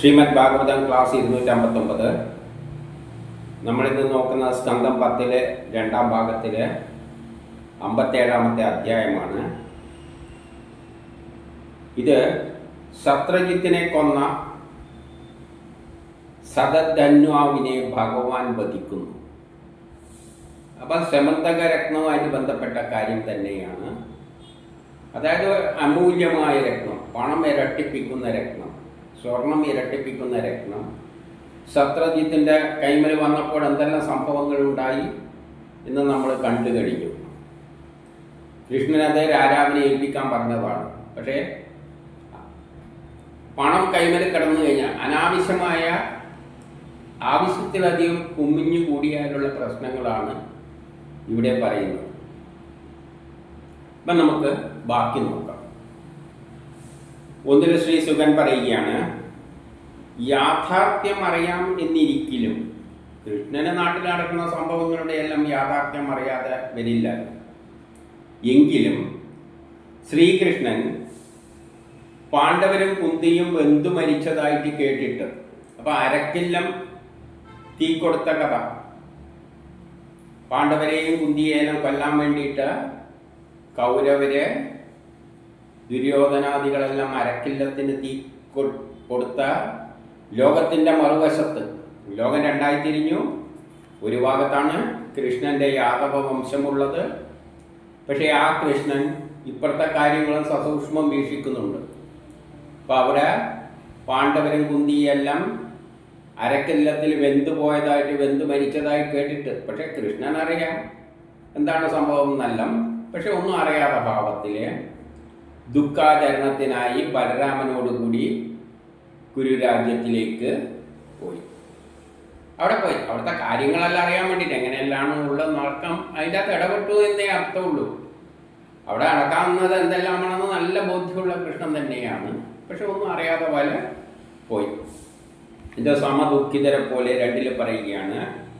Shrimad Bhagavatam class ഇരുന്നൂറ്റമ്പത്തൊമ്പത്. നമ്മളിന്ന് നോക്കുന്ന സ്കന്ധം പത്തിലെ രണ്ടാം ഭാഗത്തിലെ അമ്പത്തേഴാമത്തെ അധ്യായമാണ്. ഇത് സത്രജിത്തിനെ കൊന്ന സതധന്വാവിനെ ഭഗവാൻ വധിക്കുന്നു. അപ്പം സമന്തക രത്നവുമായിട്ട് ബന്ധപ്പെട്ട കാര്യം തന്നെയാണ്. അതായത് അമൂല്യമായ രത്നം പണം ഇരട്ടിപ്പിക്കുന്ന രത്നം. സ്വർണം ഇരട്ടിപ്പിക്കുന്ന രത്നം. ശത്രജിത്തിന്റെ കൈമൽ വന്നപ്പോൾ എന്തെല്ലാം സംഭവങ്ങൾ ഉണ്ടായി എന്ന് നമ്മൾ കണ്ടു കഴിഞ്ഞു. കൃഷ്ണൻ അതേ രാജാവിനെ ഏൽപ്പിക്കാൻ പറഞ്ഞതാണ്. പക്ഷേ പണം കൈമൽ കടന്നു കഴിഞ്ഞാൽ അനാവശ്യമായ ആവശ്യത്തിലധികം കുമ്മിഞ്ഞു കൂടിയാലുള്ള പ്രശ്നങ്ങളാണ് ഇവിടെ പറയുന്നത്. അപ്പം നമുക്ക് ബാക്കി നോക്കാം. ഒന്നിൽ ശ്രീ സുഖൻ പറയുകയാണ് യാഥാർത്ഥ്യം അറിയാം എന്നിരിക്കലും കൃഷ്ണന് നാട്ടിൽ നടക്കുന്ന സംഭവങ്ങളുടെ എല്ലാം യാഥാർത്ഥ്യം അറിയാതെ വരില്ല. എങ്കിലും ശ്രീകൃഷ്ണൻ പാണ്ഡവരും കുന്തിയും വെന്തു മരിച്ചതായിട്ട് കേട്ടിട്ട് അപ്പൊ അരക്കില്ലം തീ കൊടുത്ത കഥ. പാണ്ഡവരെയും കുന്തിയേനും കൊല്ലാൻ വേണ്ടിയിട്ട് കൗരവര് ദുര്യോധനാദികളെല്ലാം അരക്കില്ലത്തിന് തീ കൊടുത്ത ലോകത്തിന്റെ മറുവശത്ത്. ലോകം രണ്ടായി തിരിഞ്ഞു. ഒരു ഭാഗത്താണ് കൃഷ്ണന്റെ യാദവ വംശമുള്ളത്. പക്ഷേ ആ കൃഷ്ണൻ ഇപ്പോഴത്തെ കാര്യങ്ങളും സസൂക്ഷ്മം വീക്ഷിക്കുന്നുണ്ട്. അപ്പൊ അവിടെ പാണ്ഡവരും കുന്തിയെല്ലാം അരക്കില്ലത്തിൽ വെന്തു പോയതായിട്ട് വെന്തു മരിച്ചതായി കേട്ടിട്ട് പക്ഷേ കൃഷ്ണൻ അറിയാം എന്താണ് സംഭവം എന്നല്ല പക്ഷെ ഒന്നും അറിയാത്ത ഭാവത്തിൽ ദുഃഖാചരണത്തിനായി ബലരാമനോടുകൂടി കുരുരാജ്യത്തിലേക്ക് പോയി. അവിടെ പോയി. അവിടുത്തെ കാര്യങ്ങളെല്ലാം അറിയാൻ വേണ്ടിയിട്ട് എങ്ങനെയെല്ലാം ഉള്ളത് നടക്കാം അതിന്റെ അകത്ത് ഇടപെട്ടു എന്നേ അർത്ഥമുള്ളൂ. അവിടെ നടക്കാവുന്നത് എന്തെല്ലാമാണെന്ന് നല്ല ബോധ്യമുള്ള കൃഷ്ണൻ തന്നെയാണ്. പക്ഷെ ഒന്നും അറിയാതെ പോലെ പോയി. ഇത് സമദുഃഖിതരെ പോലെ രണ്ടിൽ പറയുകയാണ്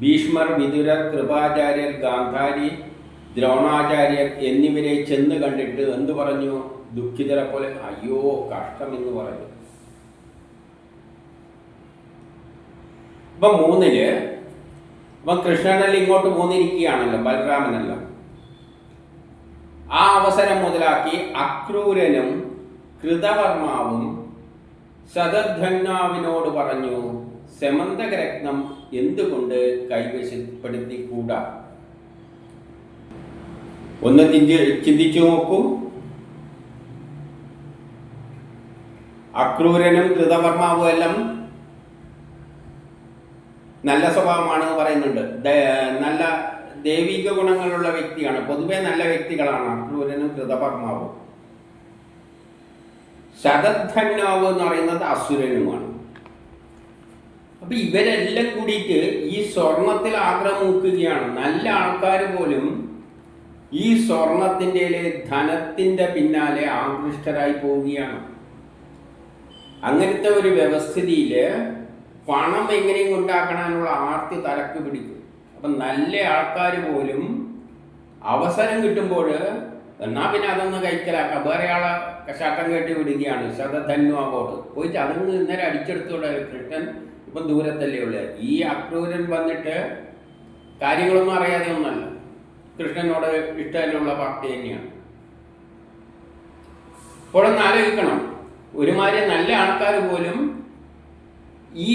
ഭീഷ്മർ വിദുരർ കൃപാചാര്യർ ഗാന്ധാരി ദ്രോണാചാര്യർ എന്നിവരെ ചെന്ന് കണ്ടിട്ട് എന്തു പറഞ്ഞു? ദുഃഖിതരെ പോലെ അയ്യോ കഷ്ടം എന്ന് പറഞ്ഞു. ഇപ്പൊ മൂന്നിൽ ഇപ്പൊ കൃഷ്ണനല്ല ഇങ്ങോട്ട് പോന്നിരിക്കുകയാണല്ലോ ബലരാമനല്ല ആ അവസരം മുതലാക്കി അക്രൂരനും കൃതവർമാവും ശതധന്വാവിനോട് പറഞ്ഞു സെമന്തകരത്നം എന്തുകൊണ്ട് കൈവശപ്പെടുത്തിക്കൂടാ? ഒന്ന് ചിന്തി ചിന്തിച്ചു നോക്കൂ അക്രൂരനും കൃതവർമാവും എല്ലാം നല്ല സ്വഭാവമാണ് പറയുന്നുണ്ട്. നല്ല ദൈവിക ഗുണങ്ങളുള്ള വ്യക്തിയാണ്. പൊതുവെ നല്ല വ്യക്തികളാണ് അക്രൂരനും കൃതപർമാവും ശതധന്യാവ് എന്ന് പറയുന്നത് അസുരനുമാണ്. അപ്പൊ ഇവരെല്ലാം കൂടിയിട്ട് ഈ സ്വർണത്തിൽ ആഗ്രഹം നോക്കുകയാണ് നല്ല ആൾക്കാർ പോലും ഈ സ്വർണത്തിന്റെ ധനത്തിന്റെ പിന്നാലെ ആകൃഷ്ടരായി പോവുകയാണ്. അങ്ങനത്തെ ഒരു വ്യവസ്ഥിതിയിൽ പണം എങ്ങനെയും ഉണ്ടാക്കണമെന്നുള്ള ആർത്തി തലക്ക് പിടിക്കും. അപ്പം നല്ല ആൾക്കാർ പോലും അവസരം കിട്ടുമ്പോൾ എന്നാ പിന്നെ അതൊന്ന് കൈക്കലാക്കാം. വേറെ ആളെ കശാട്ടം കേട്ടി വിടുകയാണ്. ശതധന്വാവോട് പോയിട്ട് അതങ്ങ് ഇന്നലെ അടിച്ചെടുത്തോടെ കൃഷ്ണൻ ഇപ്പം ദൂരത്തല്ലേ ഉള്ളത് ഈ അക്രൂരൻ വന്നിട്ട് കാര്യങ്ങളൊന്നും അറിയാതെ ഒന്നല്ല. കൃഷ്ണനോട് ഇഷ്ടമുള്ള പാർട്ടി തന്നെയാണ്. ഇപ്പോഴൊന്ന് ആലോചിക്കണം. ഒരുമാതിരി നല്ല ആൾക്കാർ പോലും ഈ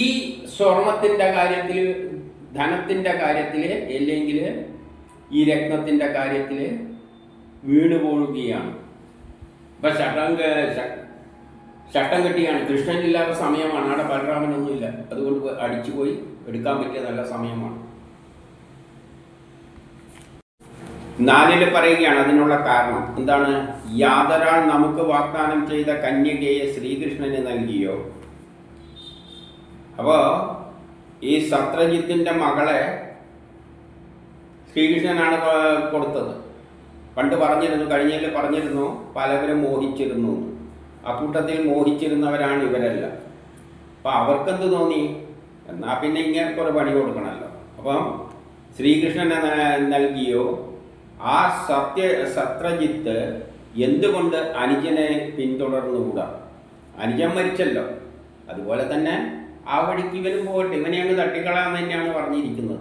സ്വർണത്തിന്റെ കാര്യത്തിൽ ധനത്തിന്റെ കാര്യത്തിൽ അല്ലെങ്കിൽ ഈ രത്നത്തിന്റെ കാര്യത്തിൽ വീണുപോകുകയാണ്. ഇപ്പം ചട്ടം ചട്ടം കെട്ടിയാണ്. കൃഷ്ണനില്ലാത്ത സമയമാണ്. അവിടെ ബലരാമനൊന്നുമില്ല. അതുകൊണ്ട് അടിച്ചുപോയി അടിച്ചു പോയി എടുക്കാൻ പറ്റിയ നല്ല സമയമാണ്. നാലിൽ പറയുകയാണ് അതിനുള്ള കാരണം. എന്താണ്? യാതൊരാൾ നമുക്ക് വാഗ്ദാനം ചെയ്ത കന്യകയെ ശ്രീകൃഷ്ണന് നൽകിയോ? അപ്പോൾ ഈ സത്രജിത്തിന്റെ മകളെ ശ്രീകൃഷ്ണനാണ് കൊടുത്തത്. പണ്ട് പറഞ്ഞിരുന്നു കഴിഞ്ഞതിൽ പറഞ്ഞിരുന്നു പലവരും മോഹിച്ചിരുന്നു. എന്ന്. അക്കൂട്ടത്തിൽ മോഹിച്ചിരുന്നവരാണ് ഇവരെല്ലാം. അപ്പം അവർക്കെന്ത് തോന്നി? എന്നാൽ പിന്നെ ഇങ്ങനെ കുറെ പണി കൊടുക്കണമല്ലോ അപ്പം ശ്രീകൃഷ്ണനെ നൽകിയോ? ആ സത്യ സത്രജിത്ത് എന്തുകൊണ്ട് അനുജനെ പിന്തുടർന്നുകൂടാ? അനുജൻ മരിച്ചല്ലോ. അതുപോലെ തന്നെ ആ വഴിക്ക് ഇവനും പോകട്ടെ ഇവനെ തട്ടിക്കളാന്ന് തന്നെയാണ് പറഞ്ഞിരിക്കുന്നത്.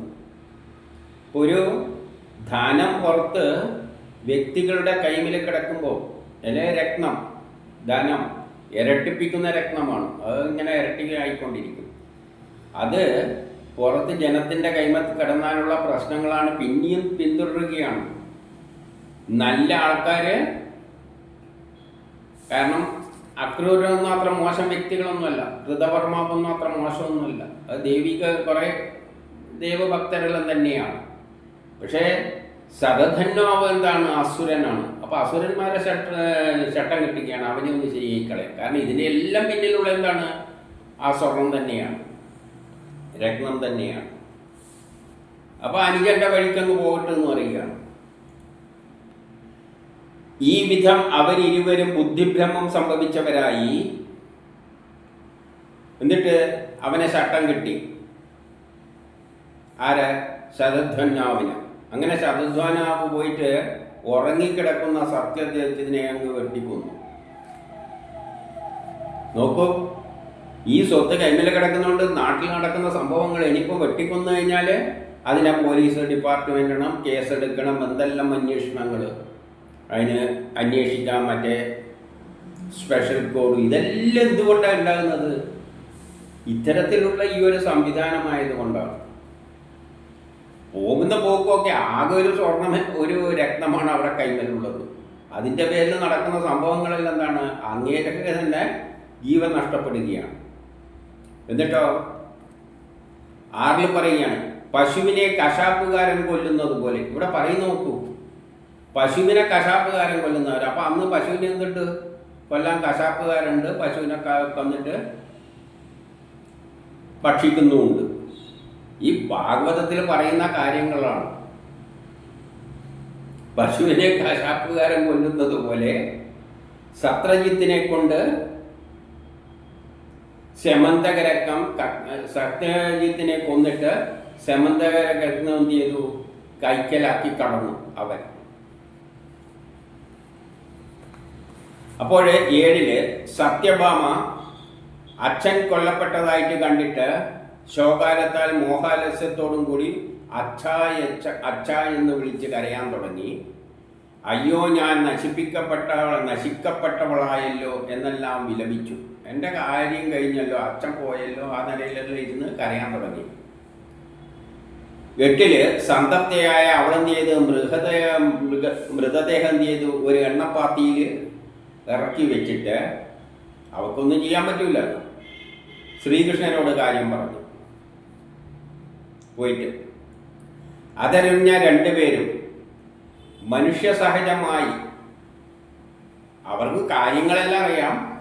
ഒരു ധനം പുറത്ത് വ്യക്തികളുടെ കൈമിൽ കിടക്കുമ്പോൾ അല്ലെ രത്നം ധനം ഇരട്ടിപ്പിക്കുന്ന രത്നമാണ്. അത് ഇങ്ങനെ ഇരട്ടിയായിക്കൊണ്ടിരിക്കും. അത് പുറത്ത് ജനത്തിന്റെ കൈമത്ത് കിടന്നാലുള്ള പ്രശ്നങ്ങളാണ് പിന്നെയും പിന്തുടരുകയാണ്. നല്ല ആൾക്കാർ കാരണം അക്രൂരൊന്നും അത്ര മോശം വ്യക്തികളൊന്നുമല്ല ഋതപർമാവൊന്നും അത്ര മോശമൊന്നുമല്ല. അത് ദേവിക്ക് കുറേ ദൈവഭക്തരെല്ലാം തന്നെയാണ്. പക്ഷേ സതധന്വാവ് എന്താണ്? അസുരനാണ്. അപ്പോൾ അസുരന്മാരെ ചട്ട ചട്ടം കിട്ടുകയാണ് അവനെ ഒന്ന് ചെയ്യിക്കളെ കാരണം ഇതിന്റെ എല്ലാം പിന്നിലുള്ള എന്താണ്? ആ സ്വർണം തന്നെയാണ്. രത്നം തന്നെയാണ്. അപ്പോൾ അനുജന്റെ വഴിക്കങ്ങ് പോകട്ടെ പറയുകയാണ്. ഈ വിധം അവരിരുവരും ബുദ്ധിഭ്രമം സംഭവിച്ചവരായി എന്നിട്ട് അവനെ ശട്ടം കിട്ടി. ആര്? ശതധ്വനാവിന് അങ്ങനെ ശതധ്വനാവ് പോയിട്ട് ഉറങ്ങിക്കിടക്കുന്ന സത്യത്തിനെ അങ്ങ് വെട്ടിക്കൊന്നു. നോക്കൂ ഈ സ്വത്ത് കൈമിൽ കിടക്കുന്നതുകൊണ്ട് നാട്ടിൽ നടക്കുന്ന സംഭവങ്ങൾ ഇനിയിപ്പോൾ വെട്ടിക്കൊന്നു കഴിഞ്ഞാൽ അതിനെ പോലീസ് ഡിപ്പാർട്ട്മെന്റ് ഇടണം കേസെടുക്കണം എന്തെല്ലാം അന്വേഷണങ്ങൾ അതിന് അന്വേഷിക്കാൻ മറ്റേ സ്പെഷ്യൽ കോഡ് ഇതെല്ലാം എന്തുകൊണ്ടാണ് ഉണ്ടാകുന്നത്? ഇത്തരത്തിലുള്ള ഈ ഒരു സംവിധാനമായതുകൊണ്ടാണ് പോകുന്ന പോക്കൊക്കെ ആകെ ഒരു സ്വർണ ഒരു രക്തമാണ് അവിടെ കൈമലുള്ളത് അതിന്റെ പേരിൽ നടക്കുന്ന സംഭവങ്ങളിൽ എന്താണ്? അങ്ങേറ്റൊക്കെ തന്നെ ജീവൻ നഷ്ടപ്പെടുകയാണ്. എന്നിട്ടോ? ആറിൽ പറയുകയാണ് പശുവിനെ കശാപ്പുകാരൻ കൊല്ലുന്നത് പോലെ. ഇവിടെ പറയും നോക്കൂ. പശുവിനെ കശാപ്പുകാരൻ കൊല്ലുന്നവർ അപ്പൊ അന്ന് പശുവിനെ എന്തിട്ട് കൊല്ലാൻ കശാപ്പുകാരുണ്ട്. പശുവിനെ കന്നിട്ട് ഭക്ഷിക്കുന്നുമുണ്ട്. ഈ ഭാഗവതത്തിൽ പറയുന്ന കാര്യങ്ങളാണ്. പശുവിനെ കശാപ്പുകാരൻ കൊല്ലുന്നത് പോലെ സത്രജിത്തിനെ കൊണ്ട് ശമന്തകരക്കം സത്യജിത്തിനെ കൊന്നിട്ട് ശമന്തകരക്കം എന്ത് ചെയ്തു? കൈക്കലാക്കി കടന്നു അവൻ അപ്പോൾ ഏഴിൽ സത്യഭാമ അച്ഛൻ കൊല്ലപ്പെട്ടതായിട്ട് കണ്ടിട്ട് ശോകാലത്താൽ മോഹാലസ്യത്തോടും കൂടി അച്ഛായ അച്ഛ എന്ന് വിളിച്ച് കരയാൻ തുടങ്ങി. അയ്യോ ഞാൻ നശിപ്പിക്കപ്പെട്ടവൾ നശിക്കപ്പെട്ടവളായല്ലോ എന്നെല്ലാം വിലപിച്ചു. എന്റെ കാര്യം കഴിഞ്ഞല്ലോ അച്ഛൻ പോയല്ലോ ആ നിലയിലെല്ലാം ഇരുന്ന് കരയാൻ തുടങ്ങി. എട്ടിൽ സന്തപ്തയായ അവളെന്ത് ചെയ്ത്? മൃഗദേഹം മൃഗ മൃതദേഹം ചെയ്തു? ഒരു എണ്ണപ്പാത്തിയിൽ ഇറക്കി വെച്ചിട്ട് അവൾക്കൊന്നും ചെയ്യാൻ പറ്റൂല. ശ്രീകൃഷ്ണനോട് കാര്യം പറഞ്ഞു. പോയിട്ട്. അതറിഞ്ഞ രണ്ടുപേരും മനുഷ്യ സഹജമായി അവർക്ക് കാര്യങ്ങളെല്ലാം അറിയാം.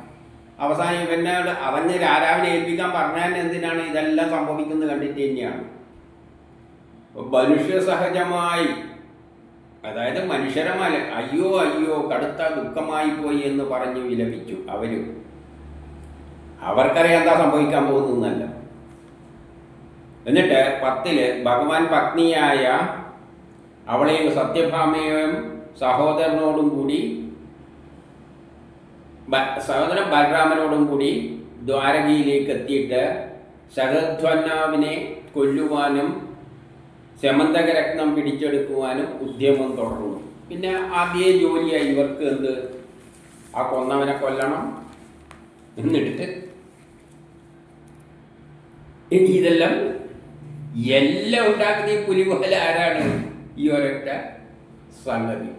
അവസാനം ഇവനോട് അവന് രാരാവിനെ ഏൽപ്പിക്കാൻ പറഞ്ഞാൽ എന്തിനാണ് ഇതെല്ലാം സംഭവിക്കുന്നത് കണ്ടിട്ട് തന്നെയാണ്. മനുഷ്യ സഹജമായി അതായത് മനുഷ്യരമാല അയ്യോ അയ്യോ കടുത്ത ദുഃഖമായി പോയി എന്ന് പറഞ്ഞു വിലപിച്ചു അവരും. അവർക്കറിയാം എന്താ സംഭവിക്കാൻ പോകുന്നല്ല എന്നിട്ട് പത്തിൽ ഭഗവാൻ പത്നിയായ അവളെയും സത്യഭാമയും സഹോദരനോടും കൂടി സഹോദരൻ ബലരാമനോടും കൂടി ദ്വാരകയിലേക്ക് എത്തിയിട്ട് ശരധ്വന്നാവിനെ കൊല്ലുവാനും ശമന്തകരത്നം പിടിച്ചെടുക്കുവാനും ഉദ്യമം തുടർന്നു. പിന്നെ ആദ്യ ജോലിയായി ഇവർക്ക് എന്ത്? ആ കൊന്നവനെ കൊല്ലണം എന്നിട്ട് ഇതെല്ലാം എല്ലാം ഉണ്ടാക്കുന്ന ഈ പുലിപോലെ ആരാണ്? ഈ ഒരൊറ്റ സംഗതി.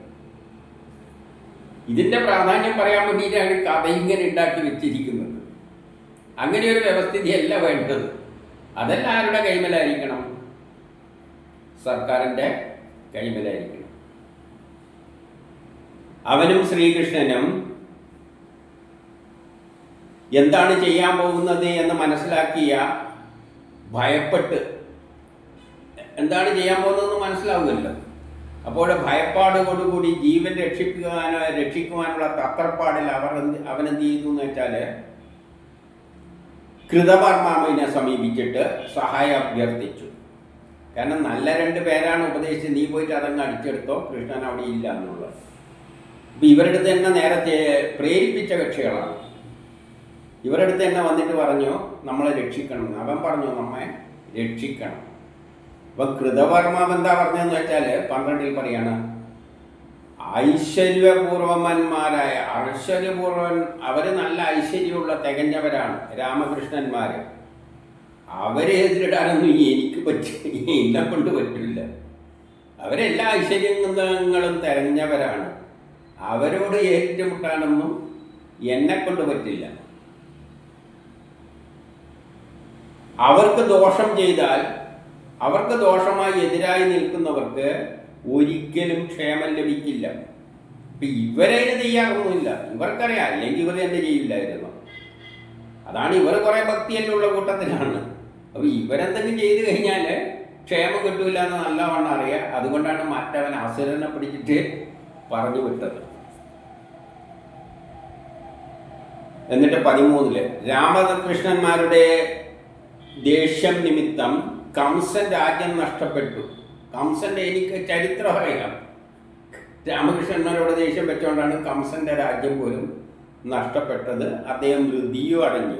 ഇതിന്റെ പ്രാധാന്യം പറയാൻ വേണ്ടിയിട്ടാണ് കഥ ഇങ്ങനെ ഉണ്ടാക്കി വെച്ചിരിക്കുന്നത്. അങ്ങനെ ഒരു വ്യവസ്ഥിതിയല്ല വേണ്ടത്. അതെല്ലാം ആരുടെ കൈമലായിരിക്കണം? സർക്കാരിന്റെ കൈമലായിരിക്കണം അവനും ശ്രീകൃഷ്ണനും എന്താണ് ചെയ്യാൻ പോകുന്നത് എന്ന് മനസ്സിലാക്കിയ ഭയപ്പെട്ട് എന്താണ് ചെയ്യാൻ പോകുന്നതെന്ന് മനസ്സിലാവുമല്ലോ അപ്പോൾ ഭയപ്പാടോടുകൂടി ജീവൻ രക്ഷിക്കുവാനോ രക്ഷിക്കുവാനുള്ള തത്രപ്പാടിൽ അവർ എന്ത് അവനെന്ത് ചെയ്തു എന്ന് വെച്ചാൽ കൃതപർമാവിനെ സമീപിച്ചിട്ട് സഹായം അഭ്യർത്ഥിച്ചു. കാരണം നല്ല രണ്ട് പേരാണ് ഉപദേശിച്ച് നീ പോയിട്ട് അതങ്ങ് അടിച്ചെടുത്തോ. കൃഷ്ണൻ അവിടെ ഇല്ല എന്നുള്ളത്. അപ്പം ഇവരുടെ തന്നെ നേരത്തെ പ്രേരിപ്പിച്ച കക്ഷികളാണ്. ഇവരുടെ അടുത്ത് തന്നെ വന്നിട്ട് പറഞ്ഞു നമ്മളെ രക്ഷിക്കണം. അവൻ പറഞ്ഞു നമ്മെ രക്ഷിക്കണം. അപ്പൊ കൃതവർമ്മ എന്താ പറഞ്ഞതെന്ന് വെച്ചാൽ പന്ത്രണ്ടിൽ പറയാണ് ഐശ്വര്യപൂർവന്മാരായ ഐശ്വര്യപൂർവൻ അവർ നല്ല ഐശ്വര്യമുള്ള തികഞ്ഞവരാണ് രാമകൃഷ്ണന്മാര്. അവരെ എതിരിടാനൊന്നും എനിക്ക് പറ്റില്ല എന്നെ കൊണ്ട് പറ്റില്ല. അവരെല്ലാ ഐശ്വര്യങ്ങളും തിരഞ്ഞവരാണ്. അവരോട് ഏറ്റുമുട്ടാനൊന്നും എന്നെ കൊണ്ട് പറ്റില്ല. അവർക്ക് ദോഷം ചെയ്താൽ അവർക്ക് ദോഷമായി എതിരായി നിൽക്കുന്നവർക്ക് ഒരിക്കലും ക്ഷേമം ലഭിക്കില്ല. ഇപ്പൊ ഇവരെ ചെയ്യാറൊന്നുമില്ല. ഇവർക്കറിയാം അല്ലെങ്കിൽ ഇവർ തന്നെ ചെയ്യില്ലായിരുന്നു. അതാണ് ഇവർ കുറെ എന്നുള്ള കൂട്ടത്തിലാണ്. അപ്പൊ ഇവരെന്തെങ്കിലും ചെയ്തു കഴിഞ്ഞാൽ ക്ഷേമം കിട്ടൂല എന്ന് നല്ലവണ്ണം അറിയാം. അതുകൊണ്ടാണ് മറ്റവൻ അസുരനെ പിടിച്ചിട്ട് പറഞ്ഞു വിട്ടത്. എന്നിട്ട് പതിമൂന്നിൽ രാമകൃഷ്ണന്മാരുടെ ദേഷ്യം നിമിത്തം കംസൻ രാജ്യം നഷ്ടപ്പെട്ടു. കംസന്റെ എനിക്ക് ചരിത്രം അറിയാം രാമകൃഷ്ണന്മാരോട് ദേഷ്യം വെച്ചുകൊണ്ടാണ് കംസന്റെ രാജ്യം പോലും നഷ്ടപ്പെട്ടത്. അദ്ദേഹം മൃതിയും അടഞ്ഞു.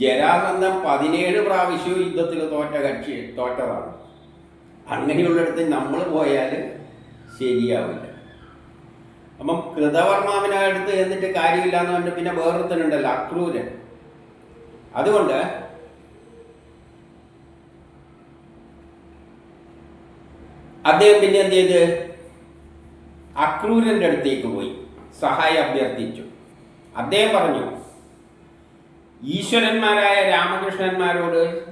ജരാസന്ധം പതിനേഴ് പ്രാവശ്യവും യുദ്ധത്തിൽ തോറ്റ കക്ഷി തോറ്റതാണ്. അങ്ങനെയുള്ളിടത്ത് നമ്മൾ പോയാൽ ശരിയാവില്ല. അപ്പം കൃതവർമാവിനെ അടുത്ത് എന്നിട്ട് കാര്യമില്ല എന്ന് പറഞ്ഞിട്ട് പിന്നെ വേറൊരുത്തനുണ്ടല്ലോ അക്രൂരൻ. അതുകൊണ്ട് അദ്ദേഹം പിന്നെ എന്ത് ചെയ്ത്? അക്രൂരന്റെ അടുത്തേക്ക് പോയി സഹായം അഭ്യർത്ഥിച്ചു. അദ്ദേഹം പറഞ്ഞു ഈശ്വരന്മാരായ രാമകൃഷ്ണന്മാരോട്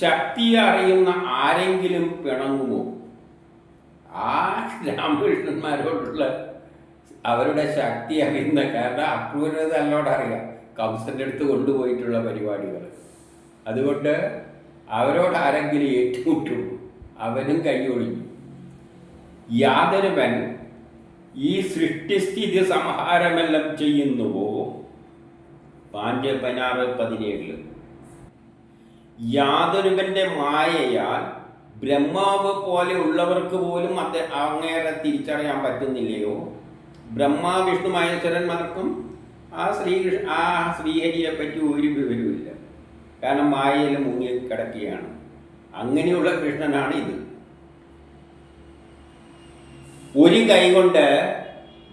ശക്തി അറിയുന്ന ആരെങ്കിലും പിണങ്ങുമോ? ആ രാമകൃഷ്ണന്മാരോടുള്ള അവരുടെ ശക്തി അറിയുന്ന കാരണം അക്രൂരത അറിയാം. കംസന്റെ അടുത്ത് കൊണ്ടുപോയിട്ടുള്ള പരിപാടികൾ അതുകൊണ്ട് അവരോട് ആരെങ്കിലും ഏറ്റുമുട്ടും അവനും കൈയൊഴിഞ്ഞു. യാതൊരുവൻ ഈ സൃഷ്ടിസ്ഥിതി സംഹാരമെല്ലാം ചെയ്യുന്നുവോ? പാണ്ഡ്യ പതിനാറ് പതിനേഴിൽ. യാതൊരുവന്റെ മായയാൽ ബ്രഹ്മാവ് പോലെ ഉള്ളവർക്ക് പോലും അത് അങ്ങേറെ തിരിച്ചറിയാൻ പറ്റുന്നില്ലയോ? ബ്രഹ്മാ വിഷ്ണു മഹേശ്വരന്മാർക്കും ആ ശ്രീകൃഷ്ണ ആ ശ്രീഹരിയെ പറ്റി ഒരു വിവരവുമില്ല. കാരണം മായയിൽ മുങ്ങി കിടക്കുകയാണ്. അങ്ങനെയുള്ള കൃഷ്ണനാണ് ഇത്. ഒരു കൈകൊണ്ട്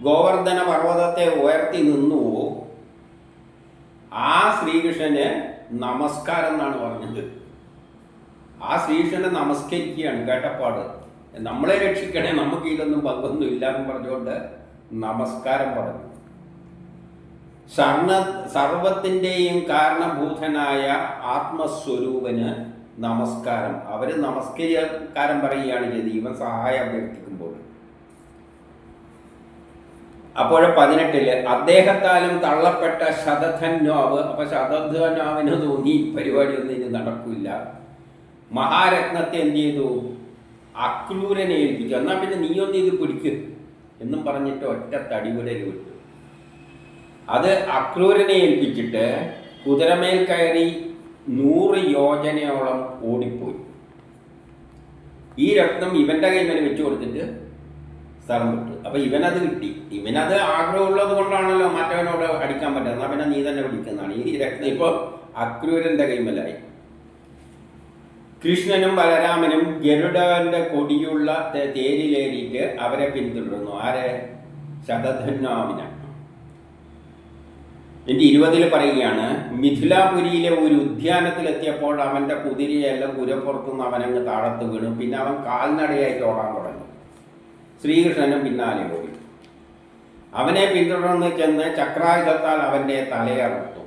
ഗോവർദ്ധന പർവതത്തെ ഉയർത്തി നിന്നുവോ ആ ശ്രീകൃഷ്ണന് നമസ്കാരം എന്നാണ് പറഞ്ഞത്. ആ ശ്രീകൃഷ്ണനെ നമസ്കരിക്കുകയാണ് കേട്ടപ്പാട്. നമ്മളെ രക്ഷിക്കണേ നമുക്ക് ഇതിലൊന്നും പങ്കൊന്നും ഇല്ല എന്ന് പറഞ്ഞുകൊണ്ട് നമസ്കാരം പറഞ്ഞു. സർണ സർവത്തിന്റെയും കാരണഭൂതനായ ആത്മസ്വരൂപന് നമസ്കാരം. അവർ നമസ്കാരം പറയുകയാണ് ചെയ്ത് ഇവൻ സഹായം അഭ്യർത്ഥിക്കുമ്പോൾ അപ്പോൾ പതിനെട്ടിൽ അദ്ദേഹത്താലും തള്ളപ്പെട്ട ശതധന്വാവ് അപ്പൊ ശതധനോവിന് തോന്നി പരിപാടി ഒന്നും ഇനി നടക്കില്ല. മഹാരത്നത്തെ എന്ത് ചെയ്തു? അക്രൂരനെ ഏൽപ്പിച്ചു. എന്നാൽ പിന്നെ നീ ഒന്ന് ഇത് പിടിക്ക് എന്നും പറഞ്ഞിട്ട് ഒറ്റ തടിവിടൽ വിട്ടു. അത് അക്രൂരനെ ഏൽപ്പിച്ചിട്ട് കുതിരമേൽ കയറി നൂറ് യോജനയോളം ഓടിപ്പോയി. ഈ രത്നം ഇവന്റെ കൈമേൽ വെച്ചു കൊടുത്തിട്ട് സ്ഥലം വിട്ടു അപ്പൊ ഇവനത് കിട്ടി. ഇവനത് ആഗ്രഹമുള്ളത് കൊണ്ടാണല്ലോ മറ്റവനോട് അടിക്കാൻ പറ്റുന്നത് എന്നാ പിന്നെ നീ തന്നെ പിടിക്കുന്നതാണ്. ഈ രത്നം ഇപ്പൊ അക്രൂരന്റെ കൈമലായി. കൃഷ്ണനും ബലരാമനും ഗരുഡന്റെ കൊടിയുള്ള തേരിലേറിയിട്ട് അവരെ പിന്തുടരുന്നു. ആരെ? ശതധന്വാമിന എന്റെ ഇരുപതിൽ പറയുകയാണ് മിഥിലാപുരിയിലെ ഒരു ഉദ്യാനത്തിലെത്തിയപ്പോൾ അവന്റെ കുതിരയെല്ലാം കുരപ്പുറത്തുനിന്ന് അവനങ്ങ് താഴത്ത് വീണു. പിന്നെ അവൻ കാൽനടയായിട്ട് ഓടാൻ തുടങ്ങി. ശ്രീകൃഷ്ണനും പിന്നാലെ ഓടി. അവനെ പിന്തുടർന്ന് ചെന്ന് ചക്രായുധത്താൽ അവന്റെ തലയറുത്തു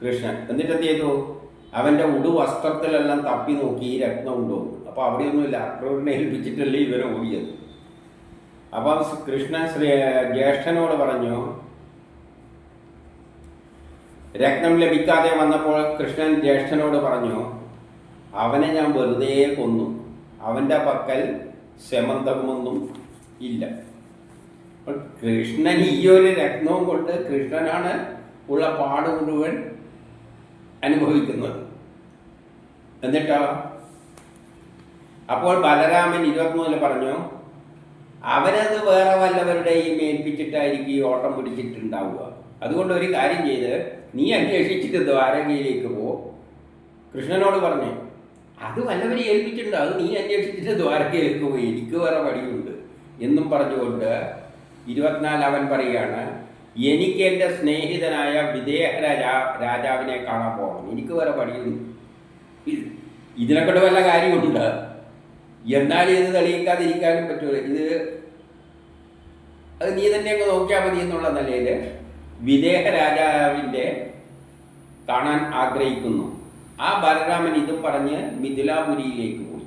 കൃഷ്ണൻ എന്നിട്ട് എന്ത് ചെയ്തു അവന്റെ ഉടുവസ്ത്രത്തിലെല്ലാം തപ്പി നോക്കി ഈ രത്നം ഉണ്ടോ അപ്പോൾ അപ്പൊ അവിടെയൊന്നുമില്ല. അക്രൂരിനെ ഏൽപ്പിച്ചിട്ടല്ലേ ഇവരെ ഓടിയത്. അപ്പം കൃഷ്ണൻ ശ്രീ ജ്യേഷ്ഠനോട് പറഞ്ഞു രത്നം ലഭിക്കാതെ വന്നപ്പോൾ കൃഷ്ണൻ ജ്യേഷ്ഠനോട് പറഞ്ഞു അവനെ ഞാൻ വെറുതെ കൊന്നു. അവന്റെ പക്കൽ ശമന്തമൊന്നും ഇല്ല. കൃഷ്ണൻ ഈ ഒരു രത്നവും കൊണ്ട് കൃഷ്ണനാണ് ഉള്ള പാട് മുഴുവൻ അനുഭവിക്കുന്നത്. എന്നിട്ടോ? അപ്പോൾ ബലരാമൻ ഇരുപത്തിമൂന്നിൽ പറഞ്ഞു അവനത് വേറെ വല്ലവരുടെയും ഏൽപ്പിച്ചിട്ടായിരിക്കും ഈ ഓട്ടം പിടിച്ചിട്ടുണ്ടാവുക. അതുകൊണ്ട് ഒരു കാര്യം ചെയ്ത് നീ അന്വേഷിച്ചിട്ട് ദ്വാരകയിലേക്ക് പോ. കൃഷ്ണനോട് പറഞ്ഞു അത് വല്ലവരെ ഏൽപ്പിച്ചിട്ടുണ്ട്? അത് നീ അന്വേഷിച്ചിട്ട് ദ്വാരകയിലേക്ക് പോയി. എനിക്ക് വേറെ പണിയുണ്ട്. എന്നും പറഞ്ഞുകൊണ്ട് ഇരുപത്തിനാല് അവൻ പറയുകയാണ് എനിക്ക് എന്റെ സ്നേഹിതനായ വിദേഹ രാജാ രാജാവിനെ കാണാൻ പോകണം എനിക്ക് വേറെ പണിയുണ്ട്. ഇത്- ഇതിനെക്കൊണ്ട് വല്ല കാര്യമുണ്ട്? എന്നാൽ ഇത് തെളിയിക്കാതിരിക്കാനും പറ്റൂല. ഇത് അത് നീ തന്നെ അങ്ങ് നോക്കിയാൽ മതി എന്നുള്ള നിലയിൽ വിദേഹ രാജാവിന്റെ കാണാൻ ആഗ്രഹിക്കുന്നു. ആ ബലരാമൻ ഇതും പറഞ്ഞ് മിഥിലാപുരിയിലേക്ക് പോയി.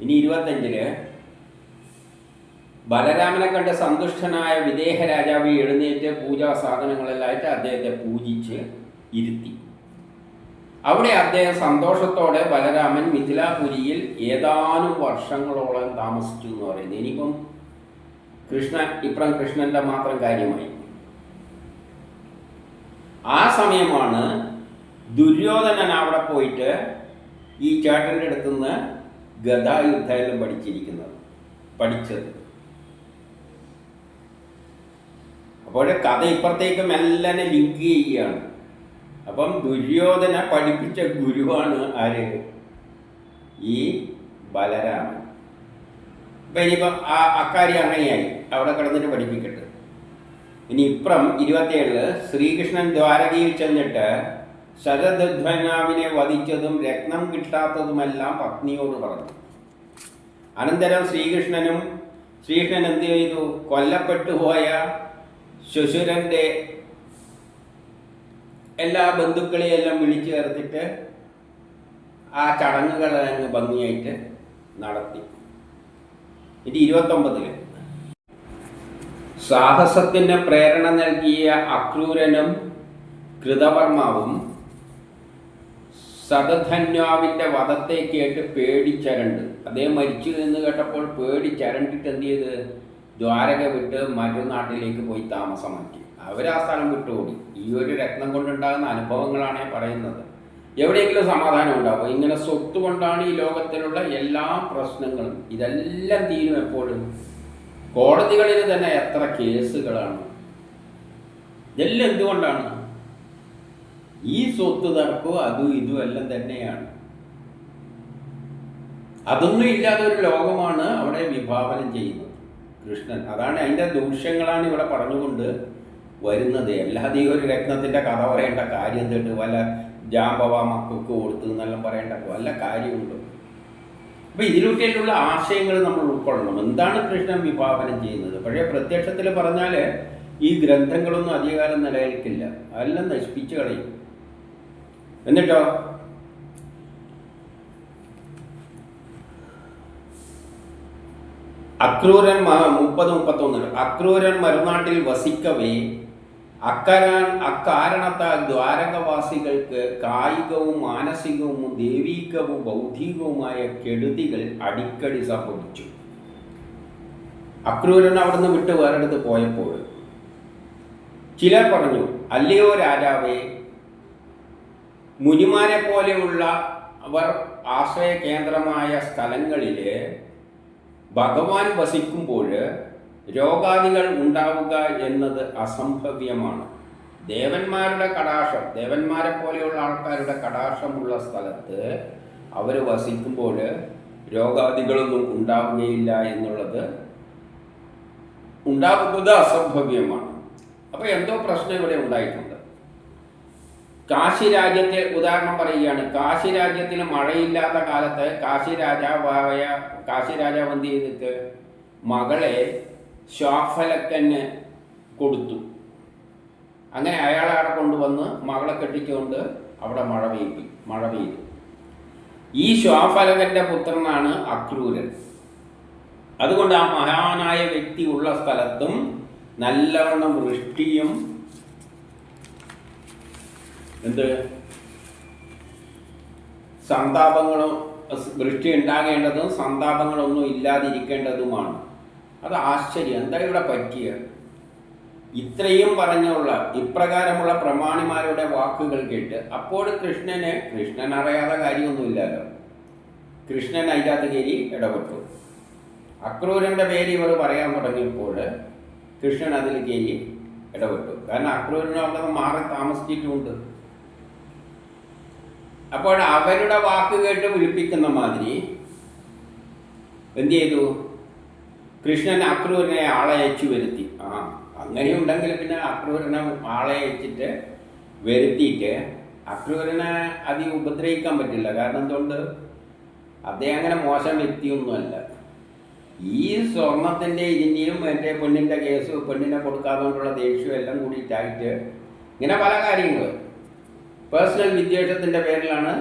ഇനി ഇരുപത്തഞ്ചിൽ ബലരാമനെ കണ്ട് സന്തുഷ്ടനായ വിദേഹ രാജാവ് എഴുന്നേറ്റ് പൂജാ സാധനങ്ങളെല്ലായിട്ട് അദ്ദേഹത്തെ പൂജിച്ച് ഇരുത്തി. അവിടെ അദ്ദേഹം സന്തോഷത്തോടെ ബലരാമൻ മിഥിലാപുരിയിൽ ഏതാനും വർഷങ്ങളോളം താമസിച്ചു എന്ന് പറയുന്നത് ഇനിയിപ്പം കൃഷ്ണൻ ഇപ്പുറം കൃഷ്ണന്റെ മാത്രം കാര്യമായി. ആ സമയമാണ് ദുര്യോധനൻ അവിടെ പോയിട്ട് ഈ ചേട്ടന്റെ അടുത്തുനിന്ന് ഗതായുദ്ധം പഠിച്ചിരിക്കുന്നത് പഠിച്ചത്. അപ്പോൾ കഥ ഇപ്പുറത്തേക്ക് മെല്ലനെ ലിങ്ക് ചെയ്യുകയാണ്. അപ്പം ദുര്യോധന പഠിപ്പിച്ച ഗുരുവാണ് ആര്? ഈ ബലരാമൻ. അപ്പം ഇനിയിപ്പം ആ അക്കാര്യം അങ്ങനെയായി. അവിടെ കിടന്നിട്ട് പഠിപ്പിക്കട്ടെ. ഇനി ഇപ്പുറം ഇരുപത്തിയേഴിൽ ശ്രീകൃഷ്ണൻ ദ്വാരകയിൽ ചെന്നിട്ട് ശരദധ്വനാവിനെ വധിച്ചതും രക്തം കിട്ടാത്തതുമെല്ലാം പത്നിയോട് പറഞ്ഞു. അനന്തരം ശ്രീകൃഷ്ണനും ശ്രീകൃഷ്ണൻ എന്ത് ചെയ്തു? കൊല്ലപ്പെട്ടു പോയ ശുശുരന്റെ എല്ലാ ബന്ധുക്കളെയെല്ലാം വിളിച്ചു ചേർത്തിട്ട് ആ ചടങ്ങുകൾ അങ്ങ് ഭംഗിയായിട്ട് നടത്തി. ഇത് ഇരുപത്തൊമ്പതിൽ. സാഹസത്തിന് പ്രേരണ നൽകിയ അക്രൂരനും കൃതവർമാവും സതധന്യാവിന്റെ വധത്തെ കേട്ട് പേടിച്ചരണ്ട്. അദ്ദേഹം മരിച്ചു എന്ന് കേട്ടപ്പോൾ പേടിച്ചരണ്ടിട്ട് എന്ത് ചെയ്ത്? ദ്വാരക വിട്ട് മറുനാട്ടിലേക്ക് പോയി താമസമാക്കി. അവർ ആ സ്ഥലം വിട്ടുകൂടി ഈ ഒരു രത്നം കൊണ്ടുണ്ടാകുന്ന അനുഭവങ്ങളാണ് പറയുന്നത്. എവിടെയെങ്കിലും സമാധാനം ഉണ്ടാവും? ഇങ്ങനെ സ്വത്ത് കൊണ്ടാണ് ഈ ലോകത്തിലുള്ള എല്ലാ പ്രശ്നങ്ങളും. ഇതെല്ലാം തീരും എപ്പോഴും. കോടതികളിൽ തന്നെ എത്ര കേസുകളാണ്. ഇതെല്ലാം എന്തുകൊണ്ടാണ്? ഈ സ്വത്ത് തർക്കവും അതും ഇതും എല്ലാം തന്നെയാണ്. അതൊന്നും ഇല്ലാതെ ഒരു ലോകമാണ് അവിടെ വിഭാവനം ചെയ്യുന്നത്. കൃഷ്ണൻ അതാണ് അതിന്റെ ദൂഷ്യങ്ങളാണ് ഇവിടെ പറഞ്ഞുകൊണ്ട് വരുന്നത്. അല്ലാതെ ഈ ഒരു രത്നത്തിന്റെ കഥ പറയേണ്ട കാര്യം തേട്ട് വല്ല ജാമ്പവ മക്കൾക്ക് കൊടുത്തു എന്നെല്ലാം പറയേണ്ട വല്ല കാര്യമുണ്ട്? അപ്പൊ ഇതിലൊക്കെയുള്ള ആശയങ്ങൾ നമ്മൾ ഉൾക്കൊള്ളണം. എന്താണ് കൃഷ്ണൻ വിഭാവനം ചെയ്യുന്നത്? പക്ഷേ പ്രത്യക്ഷത്തിൽ പറഞ്ഞാൽ ഈ ഗ്രന്ഥങ്ങളൊന്നും അധികാരം നിലനിൽക്കില്ല. അതെല്ലാം നശിപ്പിച്ചു കളയും. എന്നിട്ടോ? അക്രൂരൻ മുപ്പത് മുപ്പത്തൊന്ന് അക്രൂരൻ മറുനാട്ടിൽ വസിക്കവേ അക്കാരാൻ അക്കാരണത്താൽ ദ്വാരകവാസികൾക്ക് കായികവും മാനസികവും ദൈവീകവും ബൗദ്ധികവുമായ കെടുതികൾ അടിക്കടി സംഭവിച്ചു. അക്രൂരൻ അവിടുന്ന് വിട്ട് വേറെടുത്ത് പോയപ്പോൾ ചിലർ പറഞ്ഞു അല്ലയോ രാജാവേ മുനിമാരെ പോലെയുള്ള അവർ ആശ്രയ കേന്ദ്രമായ സ്ഥലങ്ങളിൽ ഭഗവാൻ വസിക്കുമ്പോൾ രോഗാദികൾ ഉണ്ടാവുക എന്നത് അസംഭവ്യമാണ്. ദേവന്മാരുടെ കടാക്ഷം ദേവന്മാരെ പോലെയുള്ള ആൾക്കാരുടെ കടാക്ഷമുള്ള സ്ഥലത്ത് അവർ വസിക്കുമ്പോൾ രോഗാദികളൊന്നും ഉണ്ടാവുകയില്ല എന്നുള്ളത് ഉണ്ടാകുന്നത് അസംഭവ്യമാണ്. അപ്പോൾ എന്തോ പ്രശ്നം ഇവിടെ ഉണ്ടായിട്ടുണ്ട്. കാശി രാജ്യത്തെ ഉദാഹരണം പറയുകയാണ്. കാശി രാജ്യത്തിൽ മഴയില്ലാത്ത കാലത്ത് കാശി രാജാവായ കാശി രാജാവ് എന്ത് ചെയ്തിട്ട് മകളെ ശ്വാഫലക്കന് കൊടുത്തു. അങ്ങനെ അയാളെ അവിടെ കൊണ്ടുവന്ന് മകളെ കെട്ടിച്ചുകൊണ്ട് അവിടെ മഴ പെയ്തു മഴ പെയ്തു. ഈ ശ്വാഫലകന്റെ പുത്രനാണ് അക്രൂരൻ. അതുകൊണ്ട് ആ മഹാനായ വ്യക്തി ഉള്ള സ്ഥലത്തും നല്ലവണ്ണം വൃഷ്ടിയും എന്ത്? സന്താപങ്ങളും വൃഷ്ടി ഉണ്ടാകേണ്ടതും സന്താപങ്ങളൊന്നും ഇല്ലാതിരിക്കേണ്ടതുമാണ്. അത് ആശ്ചര്യം. എന്താ ഇവിടെ പറ്റിയ? ഇത്രയും പറഞ്ഞുള്ള ഇപ്രകാരമുള്ള പ്രമാണിമാരുടെ വാക്കുകൾ കേട്ട് അപ്പോൾ കൃഷ്ണന് കൃഷ്ണൻ അറിയാത്ത കാര്യമൊന്നുമില്ലല്ലോ. കൃഷ്ണൻ അതിനകത്ത് കയറി ഇടപെട്ടു. അക്രൂരന്റെ പേര് ഇവർ പറയാൻ തുടങ്ങിയപ്പോൾ കൃഷ്ണൻ അതിൽ കയറി ഇടപെട്ടു. കാരണം അക്രൂരനും അവിടെ മാറി താമസിച്ചിട്ടുമുണ്ട്. അപ്പോൾ അവരുടെ വാക്ക് കേട്ട് വിളിപ്പിക്കുന്ന മാതിരി എന്ത് ചെയ്തു? കൃഷ്ണൻ അക്രൂരനെ ആളെ അയച്ചു വരുത്തി. ആ അങ്ങനെയുണ്ടെങ്കിൽ പിന്നെ അക്രൂരനെ ആളെ അയച്ചിട്ട് വരുത്തിയിട്ട് അക്രൂരനെ അധികം ഉപദ്രവിക്കാൻ പറ്റില്ല. കാരണം എന്തുകൊണ്ട്? അദ്ദേഹം അങ്ങനെ മോശം വ്യക്തിയൊന്നുമല്ല. ഈ സ്വർണത്തിന്റെ ഇതിന്റെയും എന്റെ പെണ്ണിന്റെ കേസ് പെണ്ണിനെ കൊടുക്കാതുകൊണ്ടുള്ള ദേഷ്യവും എല്ലാം കൂടിയിട്ടായിട്ട് ഇങ്ങനെ പല കാര്യങ്ങൾ. പേഴ്സണൽ വിദ്വേഷത്തിന്റെ പേരിലാണ്.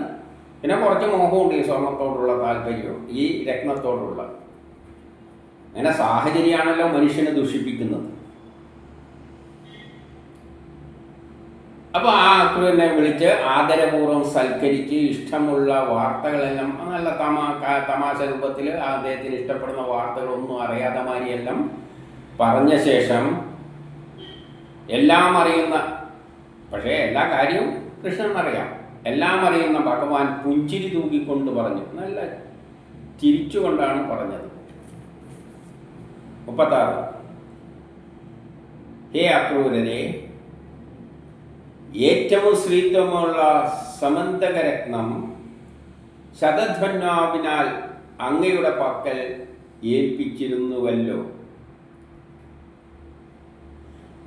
പിന്നെ കുറച്ച് മോഹമുണ്ട് ഈ സ്വർണത്തോടുള്ള താല്പര്യവും ഈ രത്നത്തോടുള്ള. അങ്ങനെ സാഹചര്യമാണല്ലോ മനുഷ്യനെ ദുഷിപ്പിക്കുന്നത്. അപ്പോൾ ആ അക്രൂരനെ വിളിച്ച് ആദരപൂർവം സൽക്കരിച്ച് ഇഷ്ടമുള്ള വാർത്തകളെല്ലാം നല്ല തമാ തമാശ രൂപത്തിൽ അദ്ദേഹത്തിന് ഇഷ്ടപ്പെടുന്ന വാർത്തകളൊന്നും അറിയാതെ മാതിരിയെല്ലാം പറഞ്ഞ ശേഷം എല്ലാം അറിയുന്ന പക്ഷേ എല്ലാ കാര്യവും കൃഷ്ണൻ അറിയാം എല്ലാം അറിയുന്ന ഭഗവാൻ പുഞ്ചിരി തൂക്കിക്കൊണ്ട് പറഞ്ഞു. നല്ല ചിരിച്ചുകൊണ്ടാണ് പറഞ്ഞത്. മുപ്പത്താറ്. ഹേ അക്രൂരനെ ഏറ്റവും ശ്രീത്വമുള്ള സമന്തകരത്നം ശതധ്വന്നാവിനാൽ അങ്ങയുടെ പക്കൽ ഏൽപ്പിച്ചിരുന്നുവല്ലോ.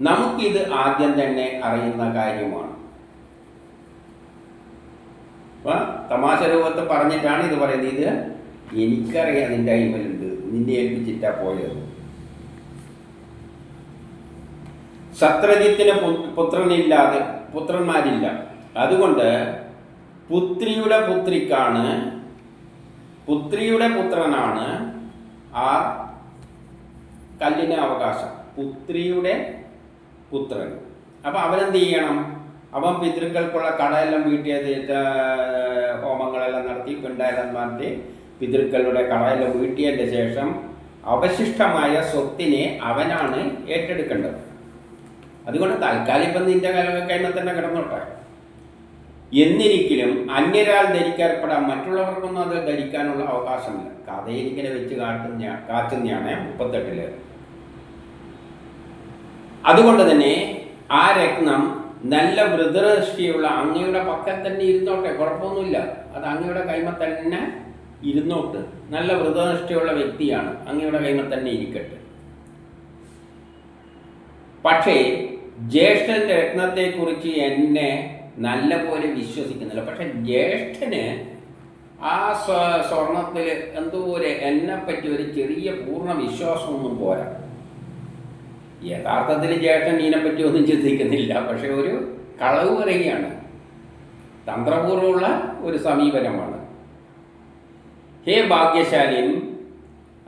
നമുക്കിത് ആദ്യം തന്നെ അറിയുന്ന കാര്യമാണ്. അപ്പൊ തമാശ രൂപത്തെ പറഞ്ഞിട്ടാണ് ഇത് പറയുന്നത്. ഇത് എനിക്കറിയാം നിന്റെ കൈമലുണ്ട് നിന്നെ ഏൽപ്പിച്ചിട്ടാ പോയത്. സത്രജിത്തിന് പുത്രനില്ലാതെ പുത്രന്മാരില്ല. അതുകൊണ്ട് പുത്രിയുടെ പുത്രിക്കാണ് പുത്രിയുടെ പുത്രനാണ് ആ കല്ലിന് അവകാശം. പുത്രിയുടെ പുത്രൻ. അപ്പൊ അവനെന്ത് ചെയ്യണം? അവൻ പിതൃക്കൾക്കുള്ള കടയെല്ലാം വീട്ടിയത് ഹോമങ്ങളെല്ലാം നടത്തി പിണ്ടായെല്ലാം നടത്തി പിതൃക്കളുടെ കടയെല്ലാം വീട്ടിയതിന്റെ ശേഷം അവശിഷ്ടമായ സ്വത്തിനെ അവനാണ് ഏറ്റെടുക്കേണ്ടത്. അതുകൊണ്ട് തൽക്കാലം ഇപ്പം നിന്റെ കൈമ തന്നെ കിടന്നോട്ടെ. എന്നിരിക്കലും അന്യരാൾ ധരിക്കപ്പെടാം മറ്റുള്ളവർക്കൊന്നും അത് ധരിക്കാനുള്ള അവകാശമില്ല. കഥയിൽ ഇങ്ങനെ വെച്ച് കാട്ടുന്ന കാച്ചുന്നതാണ് മുപ്പത്തെട്ടിൽ. അതുകൊണ്ട് തന്നെ ആ രത്നം നല്ല വൃതദൃഷ്ടിയുള്ള അങ്ങയുടെ പക്കൽ തന്നെ ഇരുന്നോട്ടെ കുഴപ്പമൊന്നുമില്ല. അത് അങ്ങയുടെ കൈമ തന്നെ ഇരുന്നോട്ട്. നല്ല വൃതദൃഷ്ടിയുള്ള വ്യക്തിയാണ് അങ്ങയുടെ കൈമ തന്നെ ഇരിക്കട്ടെ. പക്ഷേ ജ്യേഷ്ഠന്റെ രത്നത്തെക്കുറിച്ച് എന്നെ നല്ല പോലെ വിശ്വസിക്കുന്നില്ല. പക്ഷെ ജ്യേഷ്ഠന് ആ സ്വ സ്വർണത്തിൽ എന്തോരെ എന്നെ പറ്റി ഒരു ചെറിയ പൂർണ വിശ്വാസമൊന്നും പോരാ. യഥാർത്ഥത്തിൽ ജ്യേഷ്ഠൻ ഇതിനെപ്പറ്റി ഒന്നും ചിന്തിക്കുന്നില്ല. പക്ഷെ ഒരു കളവ് പറയുകയാണ്. തന്ത്രപൂർവമുള്ള ഒരു സമീപനമാണ്. ഹേ ഭാഗ്യശാലിൻ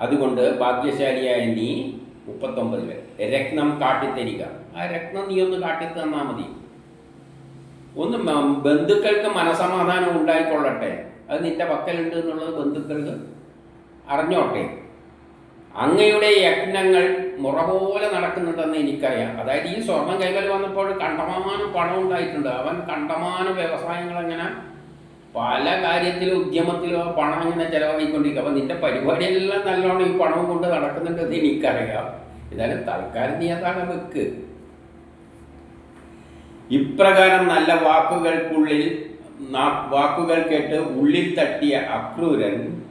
അതുകൊണ്ട് ഭാഗ്യശാലിയായ നീ മുപ്പത്തൊമ്പത് പേർ രത്നം കാട്ടിത്തരിക. ആ രത്നം നീ ഒന്ന് കാട്ടിത്തന്നാ മതി. ഒന്ന് ബന്ധുക്കൾക്ക് മനസമാധാനം ഉണ്ടായിക്കൊള്ളട്ടെ. അത് നിന്റെ പക്കലുണ്ട് എന്നുള്ളത് ബന്ധുക്കൾക്ക് അറിഞ്ഞോട്ടെ. അങ്ങയുടെ യജ്ഞങ്ങൾ മുറ പോലെ നടക്കുന്നുണ്ടെന്ന് എനിക്കറിയാം. അതായത് ഈ സ്വർണം കൈകൾ വന്നപ്പോൾ കണ്ടമാനം പണം ഉണ്ടായിട്ടുണ്ട്. അവൻ കണ്ടമാനം വ്യവസായങ്ങൾ അങ്ങനെ പല കാര്യത്തിലും ഉദ്യമത്തിലും പണം ഇങ്ങനെ ചിലവായിക്കൊണ്ടിരിക്കും അപ്പം നിന്റെ പരിപാടിയെല്ലാം നല്ലോണം ഈ പണം കൊണ്ട് നടക്കുന്നുണ്ടെന്ന് എനിക്കറിയാം. എന്നാലും തൽക്കാലം നീ അതാണ് വെക്ക്. ഇപ്രകാരം നല്ല വാക്കുകൾക്കുള്ളിൽ വാക്കുകൾ കേട്ട് ഉള്ളിൽ തട്ടിയ അക്രൂരൻ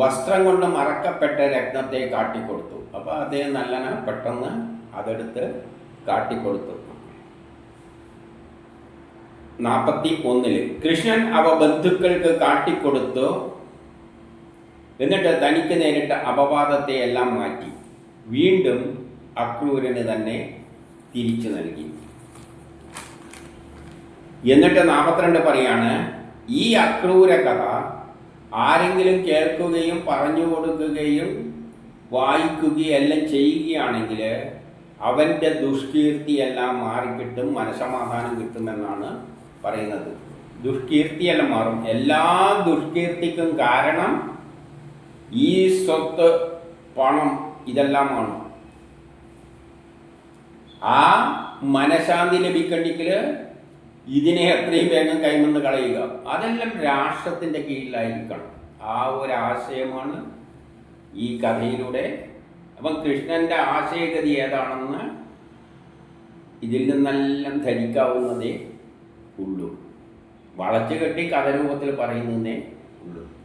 വസ്ത്രം കൊണ്ട് മറക്കപ്പെട്ട രത്നത്തെ കാട്ടിക്കൊടുത്തു. അപ്പോൾ അദ്ദേഹം നല്ലന പെട്ടെന്ന് അതെടുത്ത് കാട്ടിക്കൊടുത്തു. നാൽപ്പത്തി ഒന്നിൽ കൃഷ്ണൻ അവ ബന്ധുക്കൾക്ക് കാട്ടിക്കൊടുത്തു. എന്നിട്ട് തനിക്ക് നേരിട്ട അപവാദത്തെ എല്ലാം മാറ്റി. വീണ്ടും അക്രൂരന് തന്നെ തിരിച്ചു നൽകി. എന്നിട്ട് നാൽപ്പത്തിരണ്ട് പറയാണ് ഈ അക്രൂര കഥ ആരെങ്കിലും കേൾക്കുകയും പറഞ്ഞു കൊടുക്കുകയും വായിക്കുകയും എല്ലാം ചെയ്യുകയാണെങ്കിൽ അവന്റെ ദുഷ്കീർത്തിയെല്ലാം മാറിക്കിട്ടും മനസമാധാനം കിട്ടുമെന്നാണ് പറയുന്നത്. ദുഷ്കീർത്തിയെല്ലാം മാറും. എല്ലാ ദുഷ്കീർത്തിക്കും കാരണം ഈ സ്വത്ത് പണം ഇതെല്ലാമാണ്. ആ മനഃശാന്തി ലഭിക്കണ്ടെങ്കിൽ ഇതിനെ എത്രയും വേഗം കൈമന്ന് കളയുക. അതെല്ലാം രാഷ്ട്രത്തിന്റെ കീഴിലായിരിക്കണം. ആ ഒരു ആശയമാണ് ഈ കഥയിലൂടെ. അപ്പം കൃഷ്ണന്റെ ആശയഗതി ഏതാണെന്ന് ഇതിൽ നിന്നെല്ലാം ധരിക്കാവുന്നതേ ഉള്ളൂ. വളച്ചു കെട്ടി കഥരൂപത്തിൽ പറയുന്നതേ ഉള്ളൂ.